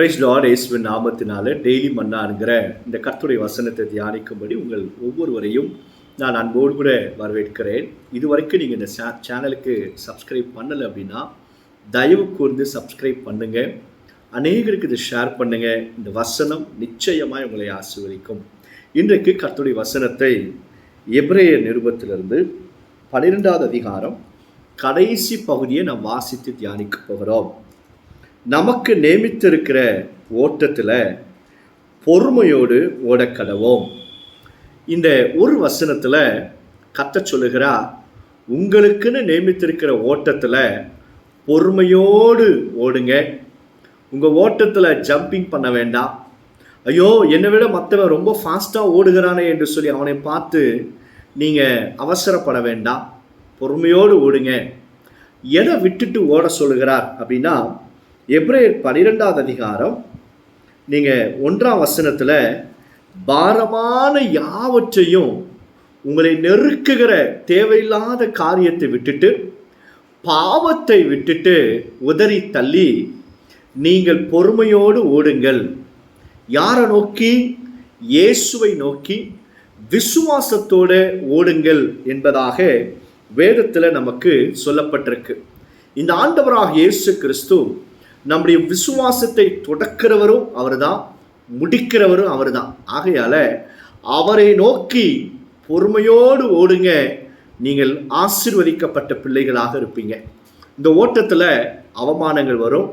Price Lord இயேசுவின் நாமத்தினால daily மன்னாங்கிற இந்த கர்த்தருடைய வசனத்தை தியானிக்கும்படி உங்கள் ஒவ்வொருவரையும் நான் அன்போடு கூட வரவேற்கிறேன். இதுவரைக்கும் நீங்கள் இந்த சே- சேனலுக்கு சப்ஸ்கிரைப் பண்ணலை அப்படின்னா தயவு கூர்ந்து சப்ஸ்கிரைப் பண்ணுங்கள் அநேகருக்கு இதை ஷேர் பண்ணுங்கள் இந்த வசனம் நிச்சயமாக உங்களை ஆசீர்வதிக்கும். இன்றைக்கு கர்த்தருடைய வசனத்தை எப்ரேய நிருபத்திலிருந்து பன்னிரெண்டாவது அதிகாரம் கடைசி பகுதியை நாம் வாசித்து தியானிக்க போகிறோம். நமக்கு நியமித்திருக்கிற ஓட்டத்தில் பொறுமையோடு ஓடக்கடவோம். இந்த ஒரு வசனத்தில் கத்த சொல்லுகிறா உங்களுக்குன்னு நியமித்திருக்கிற ஓட்டத்தில் பொறுமையோடு ஓடுங்க. உங்கள் ஓட்டத்தில் ஜம்பிங் பண்ண வேண்டாம். ஐயோ என்னை விட மற்றவன் ரொம்ப ஃபாஸ்ட்டாக ஓடுகிறானே என்று சொல்லி அவனை பார்த்து நீங்கள் அவசரப்பட வேண்டாம். பொறுமையோடு ஓடுங்க. எதை விட்டுட்டு ஓட சொல்லுகிறார் அப்படின்னா எப்ரேயர் பன்னிரெண்டாவது அதிகாரம். நீங்கள் ஒன்றாம் வசனத்தில் பாரமான யாவற்றையும் உங்களை நெருக்குகிற தேவையில்லாத காரியத்தை விட்டுட்டு பாவத்தை விட்டுட்டு உதறி தள்ளி நீங்கள் பொறுமையோடு ஓடுங்கள். யாரை நோக்கி? இயேசுவை நோக்கி விசுவாசத்தோடு ஓடுங்கள் என்பதாக வேதத்தில் நமக்கு சொல்லப்பட்டிருக்கு. இந்த ஆண்டவராக இயேசு கிறிஸ்து நம்முடைய விசுவாசத்தை தொடக்கிறவரும் அவர் தான் முடிக்கிறவரும் அவர்தான். ஆகையால் அவரை நோக்கி பொறுமையோடு ஓடுங்க. நீங்கள் ஆசிர்வதிக்கப்பட்ட பிள்ளைகளாக இருப்பீங்க. இந்த ஓட்டத்தில் அவமானங்கள் வரும்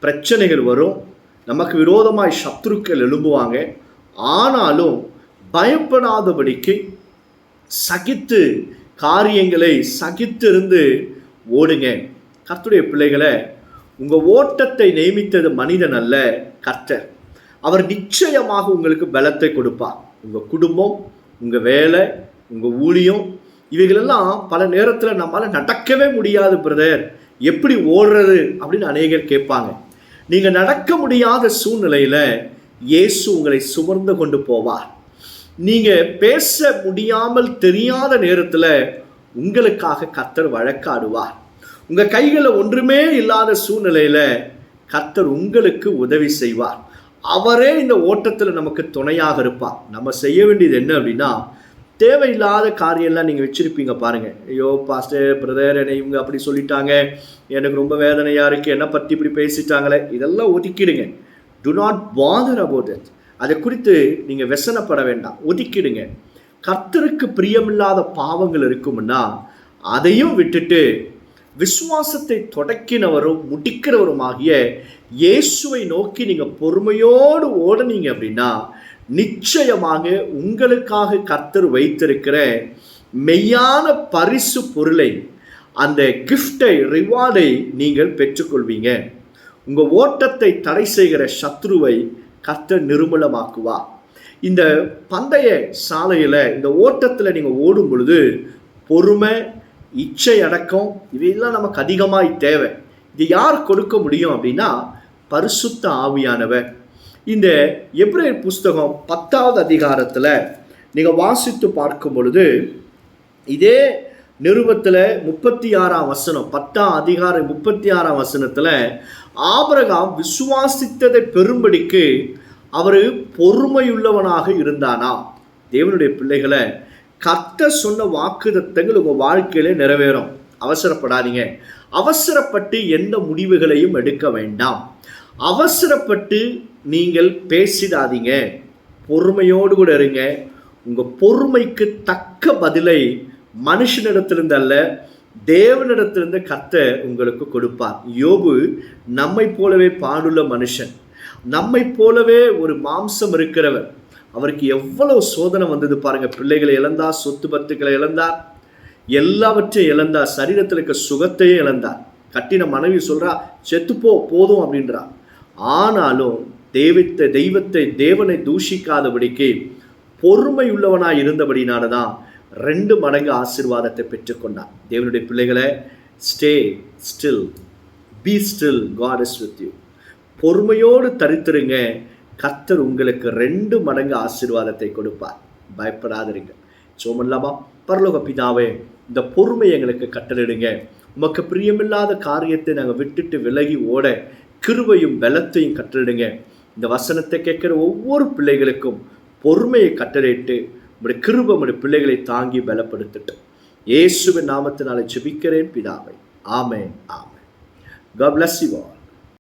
பிரச்சனைகள் வரும் நமக்கு விரோதமாய் சத்துருக்கள் எழும்புவாங்க. ஆனாலும் பயப்படாதபடிக்கு சகித்து காரியங்களை சகித்திருந்து ஓடுங்க. கர்த்தருடைய பிள்ளைகளை உங்கள் ஓட்டத்தை நியமித்தது மனிதன் அல்ல கர்த்தர். அவர் நிச்சயமாக உங்களுக்கு பலத்தை கொடுப்பார். உங்கள் குடும்பம் உங்கள் வேலை உங்கள் ஊழியம் இவைகளெல்லாம் பல நேரத்தில் நம்மளால் நடக்கவே முடியாது பிரதர். எப்படி ஓடுறது அப்படின்னு அநேகர் கேட்பாங்க. நீங்கள் நடக்க முடியாத சூழ்நிலையில் இயேசு உங்களை சுமர்ந்து கொண்டு போவார். நீங்கள் பேச முடியாமல் தெரியாத நேரத்தில் உங்களுக்காக கத்தர் வழக்காடுவார். உங்கள் கைகளில் ஒன்றுமே இல்லாத சூழ்நிலையில் கர்த்தர் உங்களுக்கு உதவி செய்வார். அவரே இந்த ஓட்டத்தில் நமக்கு துணையாக இருப்பார். நம்ம செய்ய வேண்டியது என்ன அப்படின்னா தேவையில்லாத காரியம்லாம் நீங்கள் வச்சுருப்பீங்க பாருங்கள் ஐயோ பாஸ்டர் பிரதர் என்னை இவங்க அப்படி சொல்லிட்டாங்க. எனக்கு ரொம்ப வேதனையாக இருக்குது என்னை பற்றி இப்படி பேசிட்டாங்களே. இதெல்லாம் ஒதுக்கிடுங்க. Do not bother about it அதை குறித்து நீங்கள் வெசனப்பட வேண்டாம். ஒதுக்கிடுங்க. கர்த்தருக்கு பிரியமில்லாத பாவங்கள் இருக்கும்னா அதையும் விட்டுட்டு விசுவாசத்தை தொடக்கினவரும் முடிக்கிறவருமாகிய இயேசுவை நோக்கி நீங்கள் பொறுமையோடு ஓடுனீங்க அப்படின்னா நிச்சயமாக உங்களுக்காக கர்த்தர் வைத்திருக்கிற மெய்யான பரிசு பொருளை அந்த கிஃப்டை ரிவார்டை நீங்கள் பெற்றுக்கொள்வீங்க. உங்கள் ஓட்டத்தை தடை செய்கிற சத்ருவை கர்த்தர் நிருமலமாக்குவா இந்த பந்தய சாலையில் இந்த ஓட்டத்தில் நீங்கள் ஓடும் பொழுது பொறுமை இச்சை அடக்கம் இவையெல்லாம் நமக்கு அதிகமாய் தேவை. இது யார் கொடுக்க முடியும் அப்படின்னா பரிசுத்த ஆவியானவர். இந்த எப்ரேல் புஸ்தகம் பத்தாவது அதிகாரத்தில் நீங்கள் வாசித்து பார்க்கும் பொழுது இதே நிருபத்தில் முப்பத்தி ஆறாம் வசனம் பத்தாம் அதிகாரம் முப்பத்தி ஆறாம் வசனத்தில் ஆபரகாம் விசுவாசித்ததை பெரும்படிக்கு அவர் பொறுமையுள்ளவனாக இருந்தானா? தேவனுடைய பிள்ளைகளை கத்த சொன்ன வாக்குதத்தங்கள் உங்கள் வாழ்க்கையில நிறைவேறும். அவசரப்படாதீங்க. அவசரப்பட்டு எந்த முடிவுகளையும் எடுக்க வேண்டாம். அவசரப்பட்டு நீங்கள் பேசிடாதீங்க. பொறுமையோடு கூட இருங்க. உங்கள் பொறுமைக்கு தக்க பதிலை மனுஷனிடத்திலிருந்து அல்ல தேவனிடத்திலிருந்து கத்த உங்களுக்கு கொடுப்பார். யோபு நம்மை போலவே பாடுள்ள மனுஷன். நம்மை போலவே ஒரு மாம்சம் இருக்கிறவர். அவருக்கு எவ்வளவு சோதனை வந்தது பாருங்க. பிள்ளைகளை இழந்தார் சொத்து பத்துக்களை இழந்தார் எல்லாவற்றையும் இழந்தார் சரீரத்தில் இருக்க சுகத்தையும் இழந்தார். கட்டின மனைவி சொல்றா செத்துப்போ போதும் அப்படின்றா ஆனாலும் தெய்வத்தை தெய்வத்தை தேவனை தூஷிக்காதபடிக்கு பொறுமை உள்ளவனாய் இருந்தபடினால தான் ரெண்டு மடங்கு ஆசீர்வாதத்தை பெற்றுக்கொண்டான் தேவனுடைய பிள்ளைகளை stay still be still God is with you பொறுமையோடு தரித்திருங்க கர்த்தர் உங்களுக்கு ரெண்டு மடங்கு ஆசீர்வாதத்தை கொடுப்பார். பயப்படாதிருங்க. சோமல்லாமா பரலோக பிதாவே இந்த பொறுமை எங்களுக்கு கட்டளிடுங்க உமக்கு பிரியமில்லாத காரியத்தை நாங்கள் விட்டுட்டு விலகி ஓட கிருவையும் பலத்தையும் கட்டளிடுங்க இந்த வசனத்தை கேட்குற ஒவ்வொரு பிள்ளைகளுக்கும் பொறுமையை கட்டளையிட்டு உங்களுடைய கிருப உங்களுடைய பிள்ளைகளை தாங்கி பலப்படுத்தட்டும். இயேசுவின் நாமத்தினாலே ஜெபிக்கிறேன் பிதாவை. ஆமென் ஆமென். God bless you all.